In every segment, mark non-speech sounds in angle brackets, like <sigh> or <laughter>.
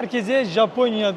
Herkese Japonya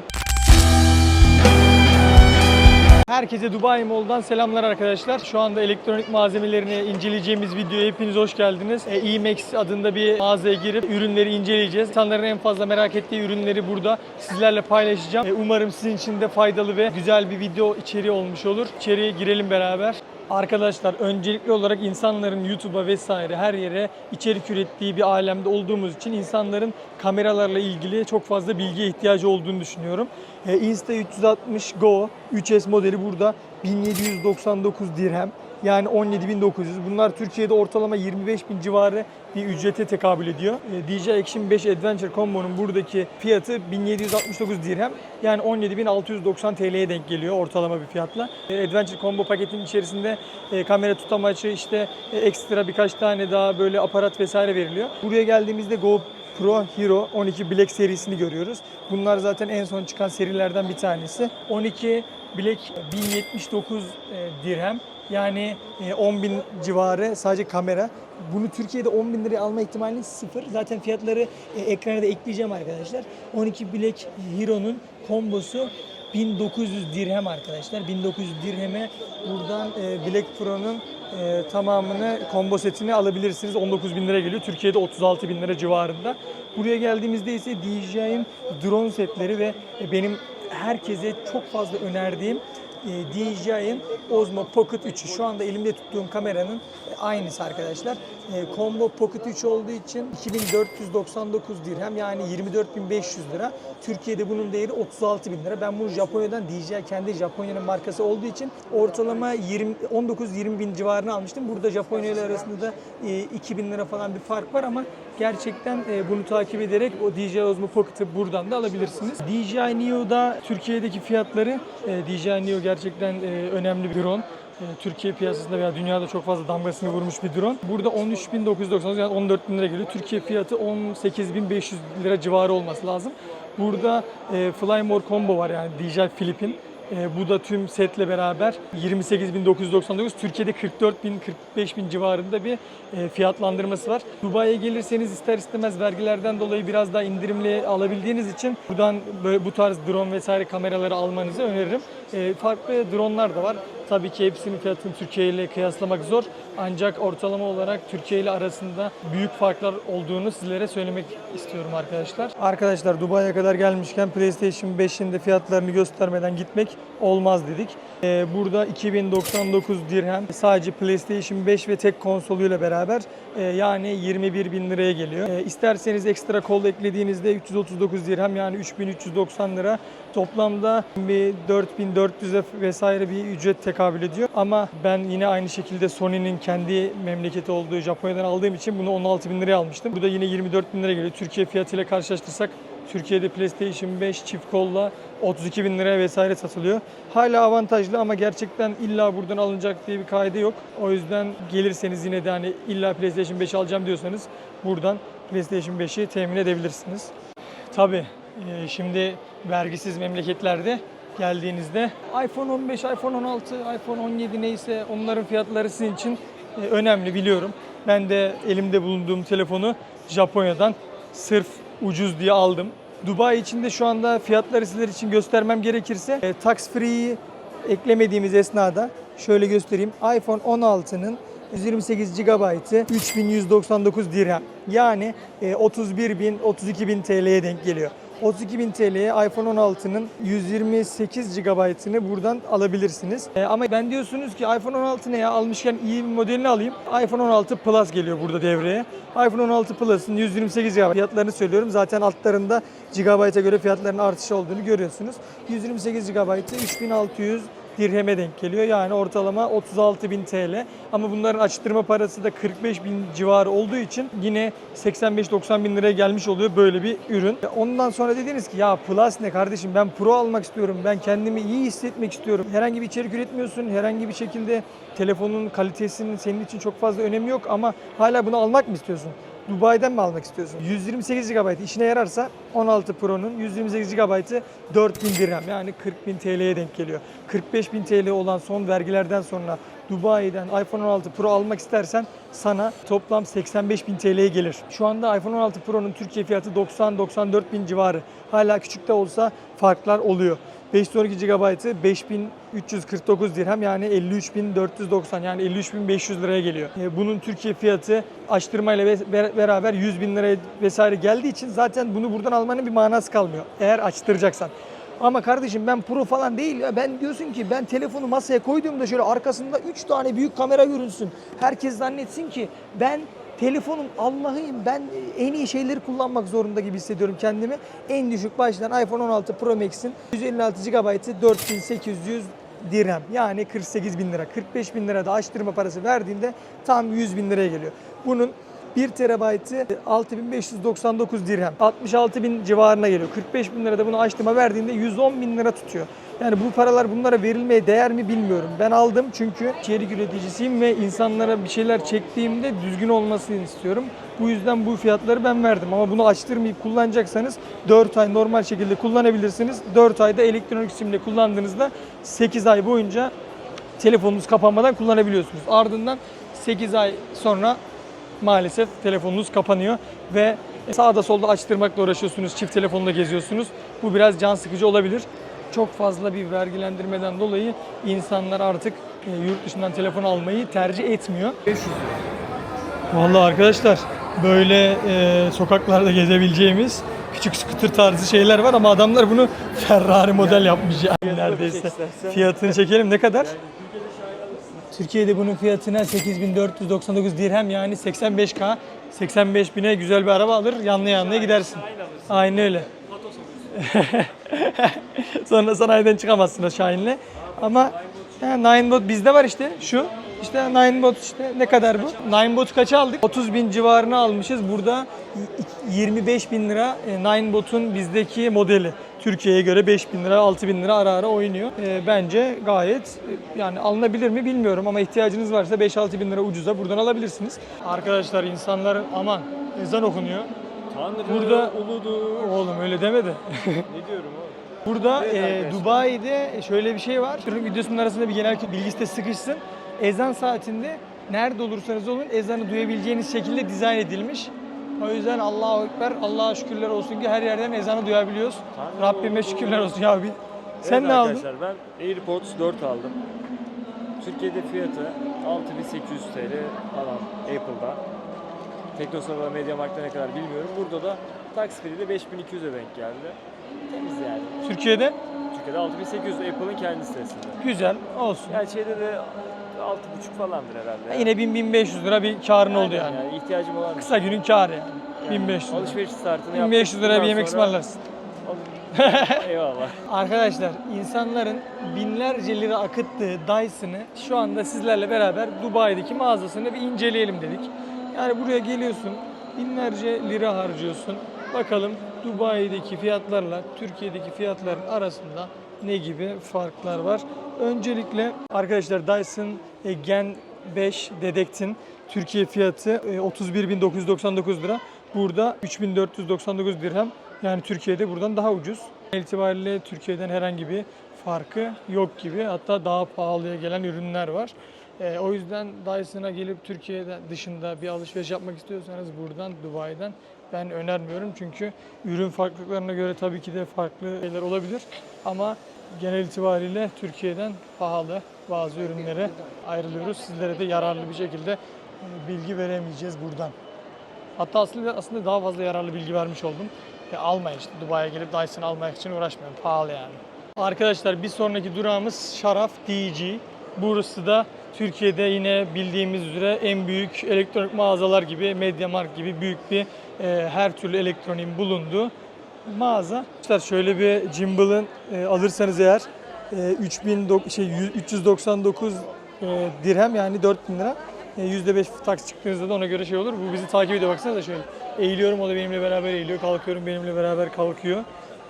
Herkese Dubai Mall'dan selamlar arkadaşlar. Şu anda elektronik malzemelerini inceleyeceğimiz videoya hepiniz hoş geldiniz. E, E-Max adında bir mağazaya girip ürünleri inceleyeceğiz. İnsanların en fazla merak ettiği ürünleri burada sizlerle paylaşacağım. E, umarım sizin için de faydalı ve güzel bir video içeriği olmuş olur. İçeriye girelim beraber. Arkadaşlar öncelikli olarak insanların YouTube'a vesaire her yere içerik ürettiği bir alemde olduğumuz için insanların kameralarla ilgili çok fazla bilgiye ihtiyacı olduğunu düşünüyorum. E, Insta360 Go 3S modeli burada 1799 dirhem. Yani 17.900. Bunlar Türkiye'de ortalama 25 bin civarı bir ücrete tekabül ediyor. E, DJI Action 5 Adventure Combo'nun buradaki fiyatı 1769 dirhem. Yani 17.690 TL'ye denk geliyor ortalama bir fiyatla. E, Adventure Combo paketin içerisinde e, kamera tutamaçı işte e, ekstra birkaç tane daha böyle aparat vesaire veriliyor. Buraya geldiğimizde Go Pro Hero 12 Black serisini görüyoruz. Bunlar zaten en son çıkan serilerden bir tanesi. 12 Black 1079 e, dirhem. Yani e, 10 bin civarı sadece kamera. Bunu Türkiye'de 10 bin liraya alma ihtimali sıfır. Zaten fiyatları e, ekrana da ekleyeceğim arkadaşlar. 12 Black Hero'nun kombosu 1900 dirhem arkadaşlar. 1900 dirheme buradan e, Black Pro'nun e, tamamını combo setini alabilirsiniz. 19 bin lira geliyor. Türkiye'de 36 bin lira civarında. Buraya geldiğimizde ise DJI'nin drone setleri ve e, benim herkese çok fazla önerdiğim e, DJI'nin Osmo Pocket 3'ü. Şu anda elimde tuttuğum kameranın aynısı arkadaşlar. E, Combo Pocket 3 olduğu için 2499 dirhem yani 24500 lira. Türkiye'de bunun değeri 36 bin lira. Ben bunu Japonya'dan DJI kendi Japonya'nın markası olduğu için ortalama 20 19-20 bin civarını almıştım. Burada Japonya ile arasında da e, 2000 lira falan bir fark var ama gerçekten e, bunu takip ederek o DJI Osmo Pocket'ı buradan da alabilirsiniz. DJI Neo'da Türkiye'deki fiyatları e, DJI Neo gerçekten e, önemli bir drone. E, Türkiye piyasasında veya dünyada çok fazla damgasını vurmuş bir drone. Burada 13.990 yani 14 bin lira geliyor. Türkiye fiyatı 18.500 lira civarı olması lazım. Burada e, Fly More Combo var yani DJI Philip'in. E, bu da tüm setle beraber 28.999. Türkiye'de 44.000 bin civarında bir e, fiyatlandırması var. Dubai'ye gelirseniz ister istemez vergilerden dolayı biraz daha indirimli alabildiğiniz için buradan böyle bu tarz drone vesaire kameraları almanızı öneririm. E, farklı dronelar da var. Tabii ki hepsinin fiyatını Türkiye ile kıyaslamak zor. Ancak ortalama olarak Türkiye ile arasında büyük farklar olduğunu sizlere söylemek istiyorum arkadaşlar. Arkadaşlar Dubai'ye kadar gelmişken PlayStation 5'in de fiyatlarını göstermeden gitmek olmaz dedik. Ee, burada 2099 dirhem sadece PlayStation 5 ve tek konsoluyla beraber e, yani 21 bin liraya geliyor. E, isterseniz ekstra kol eklediğinizde 339 dirhem yani 3390 lira toplamda bir 4400'e vesaire bir ücret tekabül ediyor. Ama ben yine aynı şekilde Sony'nin kendi memleketi olduğu Japonya'dan aldığım için bunu 16 bin liraya almıştım. Bu da yine 24 bin lira geliyor. Türkiye fiyatıyla karşılaştırsak Türkiye'de PlayStation 5 çift kolla 32 bin liraya vesaire satılıyor. Hala avantajlı ama gerçekten illa buradan alınacak diye bir kaide yok. O yüzden gelirseniz yine de hani illa PlayStation 5 alacağım diyorsanız buradan PlayStation 5'i temin edebilirsiniz. Tabii e, şimdi vergisiz memleketlerde geldiğinizde iPhone 15, iPhone 16, iPhone 17 neyse onların fiyatları sizin için e, önemli biliyorum. Ben de elimde bulunduğum telefonu Japonya'dan sırf ucuz diye aldım. Dubai içinde şu anda fiyatları sizler için göstermem gerekirse e, tax free'yi eklemediğimiz esnada şöyle göstereyim. iPhone 16'nın 128 GB'ı 3199 dirhem. Yani e, 31 bin 32 bin TL'ye denk geliyor. 32.000 TL'ye iPhone 16'nın 128 GB'ını buradan alabilirsiniz. E, ama ben diyorsunuz ki iPhone 16 ne ya almışken iyi bir modelini alayım. iPhone 16 Plus geliyor burada devreye. iPhone 16 Plus'ın 128 GB fiyatlarını söylüyorum. Zaten altlarında GB'a göre fiyatların artışı olduğunu görüyorsunuz. 128 GB'ı 3600 dirheme denk geliyor. Yani ortalama 36.000 TL. Ama bunların açtırma parası da 45 bin civarı olduğu için yine 85-90 bin liraya gelmiş oluyor böyle bir ürün. Ondan sonra dediniz ki ya Plus ne kardeşim ben Pro almak istiyorum. Ben kendimi iyi hissetmek istiyorum. Herhangi bir içerik üretmiyorsun. Herhangi bir şekilde telefonun kalitesinin senin için çok fazla önemi yok ama hala bunu almak mı istiyorsun? Dubai'den mi almak istiyorsun? 128 GB işine yararsa 16 Pro'nun 128 GB'ı 4000 dirhem yani 40.000 TL'ye denk geliyor. 45.000 TL olan son vergilerden sonra Dubai'den iPhone 16 Pro almak istersen sana toplam 85.000 TL'ye gelir. Şu anda iPhone 16 Pro'nun Türkiye fiyatı 90-94 bin civarı. Hala küçük de olsa farklar oluyor. 512 GB'ı 5349 dirhem yani 53.490 yani 53.500 liraya geliyor. E, Bunun Türkiye fiyatı açtırmayla beraber 100 bin liraya vesaire geldiği için zaten bunu buradan almanın bir manası kalmıyor. Eğer açtıracaksan. Ama kardeşim ben pro falan değil ya. Ben diyorsun ki ben telefonu masaya koyduğumda şöyle arkasında 3 tane büyük kamera görünsün. Herkes zannetsin ki ben telefonum Allah'ıyım ben en iyi şeyleri kullanmak zorunda gibi hissediyorum kendimi. En düşük baştan iPhone 16 Pro Max'in 156 GB'ı 4800 dirhem yani 48 bin lira. 45 bin lira da açtırma parası verdiğinde tam 100 bin liraya geliyor. Bunun 1 terabaytı 6599 dirhem. 66 bin civarına geliyor. 45 bin lirada bunu açtırma verdiğinde 110 bin lira tutuyor. Yani bu paralar bunlara verilmeye değer mi bilmiyorum. Ben aldım çünkü içerik üreticisiyim ve insanlara bir şeyler çektiğimde düzgün olmasını istiyorum. Bu yüzden bu fiyatları ben verdim. Ama bunu açtırmayıp kullanacaksanız 4 ay normal şekilde kullanabilirsiniz. 4 ayda elektronik simle kullandığınızda 8 ay boyunca telefonunuz kapanmadan kullanabiliyorsunuz. Ardından 8 ay sonra maalesef telefonunuz kapanıyor ve sağda solda açtırmakla uğraşıyorsunuz, çift telefonla geziyorsunuz. Bu biraz can sıkıcı olabilir. Çok fazla bir vergilendirmeden dolayı insanlar artık e, yurt dışından telefon almayı tercih etmiyor. 500 Vallahi arkadaşlar böyle e, sokaklarda gezebileceğimiz küçük scooter tarzı şeyler var ama adamlar bunu Ferrari model yapmış yani neredeyse. Fiyatını çekelim ne kadar? Türkiye'de bunun fiyatına 8499 dirhem yani 85k. 85 bine güzel bir araba alır yanlı yanlıya gidersin. Aynen öyle. <laughs> Sonra sanayiden çıkamazsın o Şahin'le. Ama Ninebot bizde var işte şu. İşte Ninebot işte ne kadar bu? Ninebot kaça aldık? 30 bin civarına almışız. Burada 25 bin lira e, Ninebot'un bizdeki modeli. Türkiye'ye göre 5 bin lira, 6 bin lira ara ara oynuyor. E, bence gayet e, yani alınabilir mi bilmiyorum ama ihtiyacınız varsa 5-6 bin lira ucuza buradan alabilirsiniz. Arkadaşlar insanlar aman ezan okunuyor. Tanrı Burada- uludur. Oğlum öyle demedi. <laughs> Ne diyorum o? Burada e. Dubai'de şöyle bir şey var. Türk videosunun arasında bir genel bilgi sitesi sıkışsın. Ezan saatinde nerede olursanız olun ezanı duyabileceğiniz şekilde dizayn edilmiş. O yüzden Allahu Ekber, Allah'a şükürler olsun ki her yerden ezanı duyabiliyoruz. Tanrı Rabbime şükürler olsun ya abi. Sen Evet ne aldın? arkadaşlar ben AirPods 4 aldım. Türkiye'de fiyatı 6800 TL falan Apple'da. Teknosa'da Mediamarkt'ta ne kadar bilmiyorum. Burada da tax free de 5200'e denk geldi. Temiz yani. Türkiye'de Türkiye'de 6800 Apple'ın kendi sitesinde. güzel olsun. Yani şeyde de 6,5 falandır herhalde. ya. Yine 1000-1500 lira bir karın oldu Aynen yani. ihtiyacım olan Kısa günün karı yani. 1500 lira. Alışveriş startını 1500 liraya bir yemek ısmarlarsın. <laughs> Eyvallah. Arkadaşlar insanların binlerce lira akıttığı Dyson'ı şu anda sizlerle beraber Dubai'deki mağazasını bir inceleyelim dedik. Yani buraya geliyorsun binlerce lira harcıyorsun. Bakalım Dubai'deki fiyatlarla Türkiye'deki fiyatların arasında ne gibi farklar var. Öncelikle arkadaşlar Dyson e, Gen 5 Dedektin Türkiye fiyatı e, 31.999 lira. Burada 3499 dirhem. Yani Türkiye'de buradan daha ucuz. İtibariyle Türkiye'den herhangi bir farkı yok gibi. Hatta daha pahalıya gelen ürünler var. Ee, o yüzden Dyson'a gelip Türkiye'de dışında bir alışveriş yapmak istiyorsanız buradan Dubai'den ben önermiyorum. Çünkü ürün farklılıklarına göre tabii ki de farklı şeyler olabilir. Ama genel itibariyle Türkiye'den pahalı bazı ürünlere ayrılıyoruz. Sizlere de yararlı bir şekilde e, bilgi veremeyeceğiz buradan. Hatta aslında aslında daha fazla yararlı bilgi vermiş oldum. E, almayın işte Dubai'ye gelip Dyson almak için uğraşmayın. Pahalı yani. Arkadaşlar bir sonraki durağımız Şaraf DG. Burası da Türkiye'de yine bildiğimiz üzere en büyük elektronik mağazalar gibi MediaMarkt gibi büyük bir e, her türlü elektroniğin bulunduğu mağaza. Şöyle bir gimbal'ın e, alırsanız eğer e, 3000 dok- şey 100 399 e, dirhem yani 4000 lira. E, %5 taksi çıktığınızda da ona göre şey olur. Bu bizi takip ediyor baksanıza şöyle. Eğiliyorum o da benimle beraber eğiliyor. Kalkıyorum benimle beraber kalkıyor.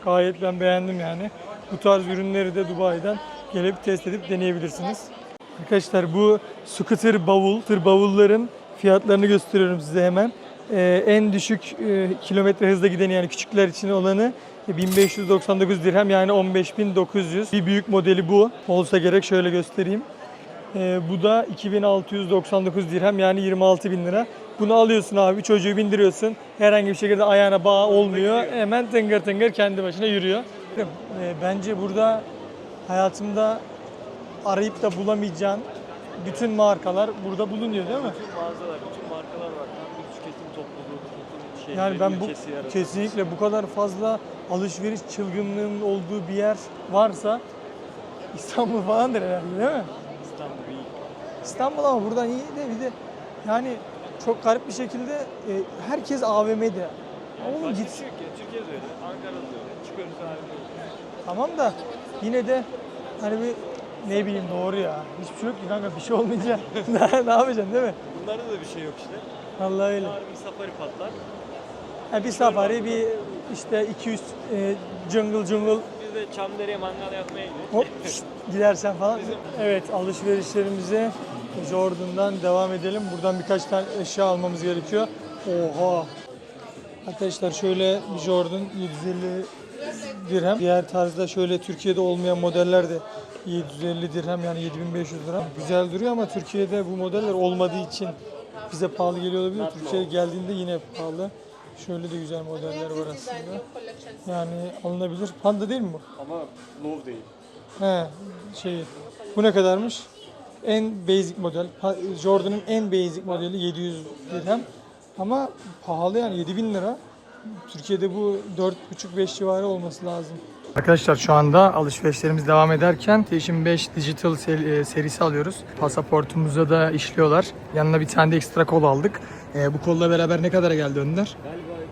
Gayet ben beğendim yani. Bu tarz ürünleri de Dubai'den gelip test edip deneyebilirsiniz. Arkadaşlar bu scooter bavul, tır bavulların fiyatlarını gösteriyorum size hemen. E, en düşük e, kilometre hızla gideni yani küçükler için olanı e, 1599 dirhem yani 15900. Bir büyük modeli bu. Olsa gerek şöyle göstereyim. E, bu da 2699 dirhem yani 26 bin lira. Bunu alıyorsun abi çocuğu bindiriyorsun. Herhangi bir şekilde ayağına bağ olmuyor. Hemen tıngır tıngır kendi başına yürüyor. E, bence burada hayatımda arayıp da bulamayacağın bütün markalar burada bulunuyor değil mi? Bütün mağazalar, bütün markalar var. Tüketim topluluğu, bütün şehirlerin Yani ben bu ülkesi kesinlikle bu kadar fazla alışveriş çılgınlığının olduğu bir yer varsa İstanbul falandır herhalde değil mi? İstanbul iyi. İstanbul ama buradan iyi de bir de yani çok garip bir şekilde e, herkes AVM'de. Oğlum Başka git. şey ki. Türkiye'de öyle, Ankara'da da öyle. Çıkıyoruz abi. Tamam da yine de hani bir ne bileyim doğru ya. Hiçbir şey yok ki kanka bir şey olmayınca <laughs> ne, ne yapacaksın değil mi? Bunlarda da bir şey yok işte. Vallahi öyle. Bir safari patlar. Ha, bir safari bir işte 200 e, jungle jungle Biz de Çamdere'ye mangal yapmaya gidiyoruz. hop şşt, gidersen falan. Evet alışverişlerimize Jordan'dan devam edelim. Buradan birkaç tane eşya almamız gerekiyor. Oha. Arkadaşlar şöyle bir Jordan 750 dirhem. Diğer tarzda şöyle Türkiye'de olmayan modeller de 750 dirhem yani 7500 lira. Güzel duruyor ama Türkiye'de bu modeller olmadığı için bize pahalı geliyor olabilir. Türkiye'ye geldiğinde yine pahalı. Şöyle de güzel modeller var aslında. Yani alınabilir. Panda değil mi bu? Ama low değil. He, şey. Bu ne kadarmış? En basic model. Jordan'ın en basic modeli 700 dirhem. Ama pahalı yani 7000 lira. Türkiye'de bu 4,5-5 civarı olması lazım. Arkadaşlar şu anda alışverişlerimiz devam ederken PlayStation 5 Digital e, serisi alıyoruz. Pasaportumuza da işliyorlar. Yanına bir tane de ekstra kol aldık. E, bu kolla beraber ne kadara geldi Önder? Galiba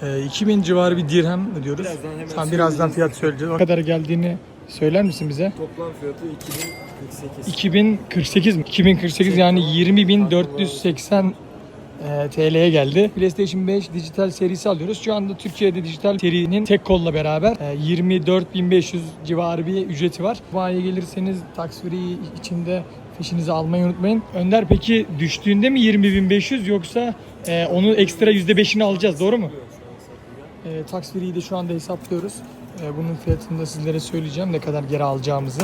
2000 E, 2000 civarı bir dirhem ödüyoruz. Birazdan hemen Tam birazdan fiyat söyleyeceğiz. Ne kadar geldiğini söyler misin bize? toplam fiyatı 2048. 2048 mi? 2048 yani 20.480 e, TL'ye geldi. PlayStation 5 dijital serisi alıyoruz. Şu anda Türkiye'de dijital serinin tek kolla beraber e, 24.500 civarı bir ücreti var. Aya gelirseniz tax free içinde fişinizi almayı unutmayın. Önder peki düştüğünde mi 20.500 yoksa e, onun ekstra %5'ini alacağız doğru mu? E, tax free'yi de şu anda hesaplıyoruz. E, bunun fiyatını da sizlere söyleyeceğim ne kadar geri alacağımızı.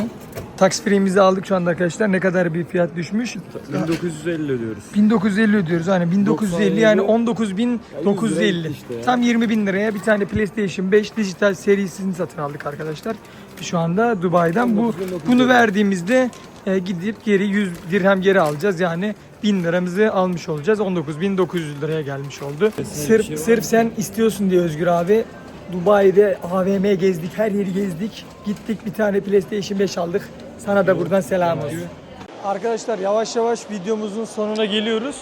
Tax aldık şu anda arkadaşlar. Ne kadar bir fiyat düşmüş? 1950 ödüyoruz. 1950 ödüyoruz. Hani 1950 yani 19.950. 100 işte ya. Tam 20 bin liraya bir tane PlayStation 5 dijital serisini satın aldık arkadaşlar. Şu anda Dubai'den bu 19.950. bunu verdiğimizde e, gidip geri 100 dirhem geri alacağız. Yani 1000 liramızı almış olacağız. 19.900 liraya gelmiş oldu. Sırf şey sırf sen istiyorsun diye Özgür abi Dubai'de AVM gezdik, her yeri gezdik. Gittik bir tane PlayStation 5 aldık. Sana da buradan selam olsun. Arkadaşlar yavaş yavaş videomuzun sonuna geliyoruz.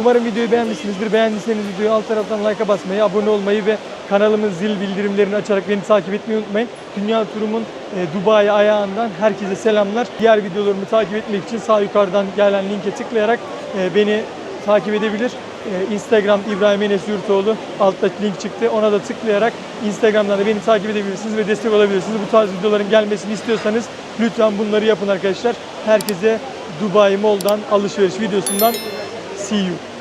Umarım videoyu beğenmişsinizdir. Beğendiyseniz videoyu alt taraftan like'a basmayı, abone olmayı ve kanalımın zil bildirimlerini açarak beni takip etmeyi unutmayın. Dünya turumun e, Dubai ayağından herkese selamlar. Diğer videolarımı takip etmek için sağ yukarıdan gelen linke tıklayarak e, beni takip edebilir. E, Instagram İbrahim Enes Yurtoğlu altta link çıktı. Ona da tıklayarak Instagram'dan da beni takip edebilirsiniz ve destek olabilirsiniz. Bu tarz videoların gelmesini istiyorsanız lütfen bunları yapın arkadaşlar. Herkese Dubai Mall'dan alışveriş videosundan see you.